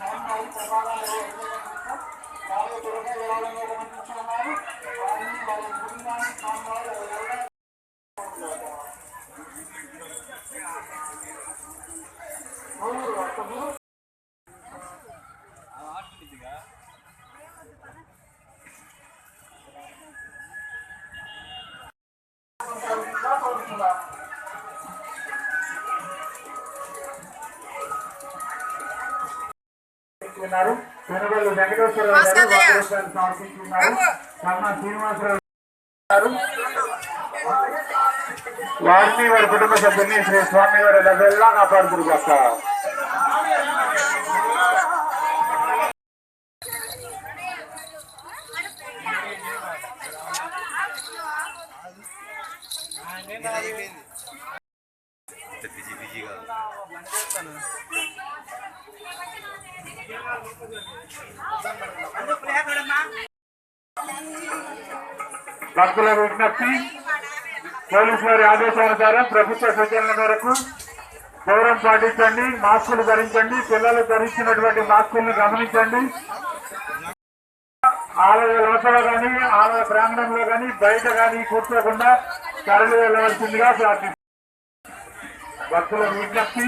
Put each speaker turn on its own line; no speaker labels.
స్వామివారి ప్రసాదాలు చాలా త్వరగా విరాళంగా గమనించుకున్నారు వారిని వారి కుటుంబాన్ని స్వామివారు ఎవరైనా నూరు వర్తకులు ఉన్నారు పెనుగోలు వెంకటేశ్వరరావు గారు వారి రూపాయలు సమర్పిస్తున్నారు. కన్నా శ్రీనివాసరావు గారు. వారిని వారి కుటుంబ సభ్యుల్ని శ్రీ స్వామి వారి లెవెల్లా కాపాడుతురు కాక
బిజీ బిజీగా
భక్తుల విజ్ఞప్తి పోలీసు వారి ఆదేశానుసారం ప్రభుత్వ సూచనల మేరకు దూరం పాటించండి మాస్కులు ధరించండి పిల్లలు ధరించినటువంటి మాస్కులను గమనించండి. ఆలయ లోపల కానీ ఆలయ ప్రాంగణంలో కానీ బయట కానీ కూర్చోకుండా తరలి వెళ్ళవలసిందిగా ప్రార్థిస్తుంది భక్తుల విజ్ఞప్తి